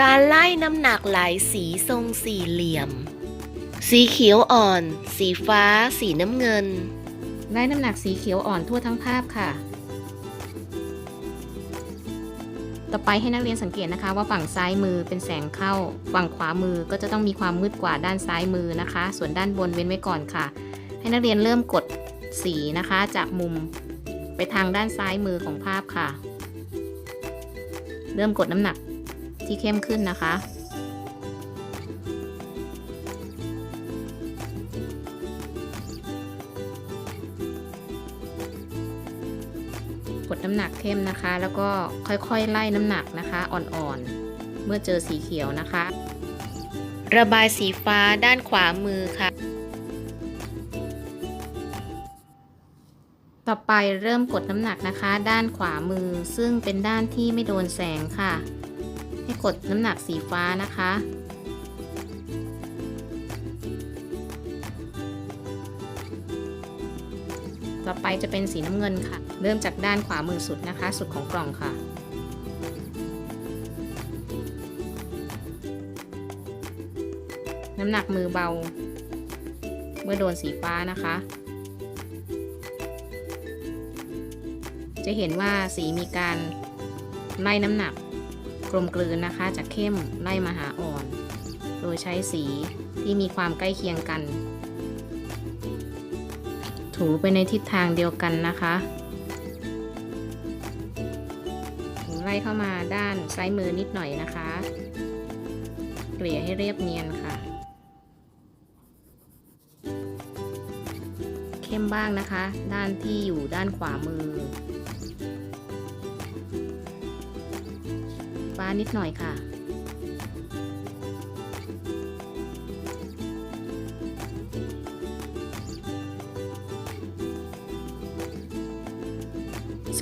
การไล่น้ำหนักหลายสีทรงสี่เหลี่ยม สีเขียวอ่อน สีฟ้า สีน้ำเงิน ไล่น้ำหนักสีเขียวอ่อนทั่วทั้งภาพค่ะ ต่อไปให้นักเรียนสังเกตนะคะ ว่าฝั่งซ้ายมือเป็นแสงเข้า ฝั่งขวามือก็จะต้องมีความมืดกว่าด้านซ้ายมือนะคะ ส่วนด้านบนเว้นไว้ก่อนค่ะ ให้นักเรียนเริ่มกดสีนะคะ จากมุมไปทางด้านซ้ายมือของภาพค่ะ เริ่มกดน้ำหนัก ที่เข้มขึ้นนะคะ กดน้ำหนักเข้มนะคะ แล้วก็ค่อยๆไล่น้ำหนักนะคะอ่อนๆ เมื่อเจอสีเขียวนะคะ ระบายสีฟ้าด้านขวามือค่ะต่อไปเริ่มกดน้ำหนักนะคะ ด้านขวามือซึ่งเป็นด้านที่ไม่โดนแสงค่ะ ให้กดน้ำหนักสีฟ้านะคะ ต่อไปจะเป็นสีน้ำเงินค่ะ เริ่มจากด้านขวามือสุดนะคะ สุดของกล่องค่ะน้ำหนักมือเบา เมื่อโดนสีฟ้านะคะ จะเห็นว่าสีมีการไล่น้ำหนัก กลมกลืนนะคะ จากเข้มไล่มาหาอ่อน โดยใช้สีที่มีความใกล้เคียงกัน ถูไปในทิศทางเดียวกันนะคะไล่เข้ามาด้านซ้ายมือนิดหน่อยนะคะ เกลี่ยให้เรียบเนียนค่ะ เข้มบ้างนะคะ ด้านที่อยู่ด้านขวามือ ฟ้านิดหน่อยค่ะ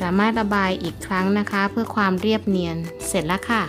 สามารถระบายอีกครั้งนะคะ เพื่อความเรียบเนียนเสร็จแล้วค่ะ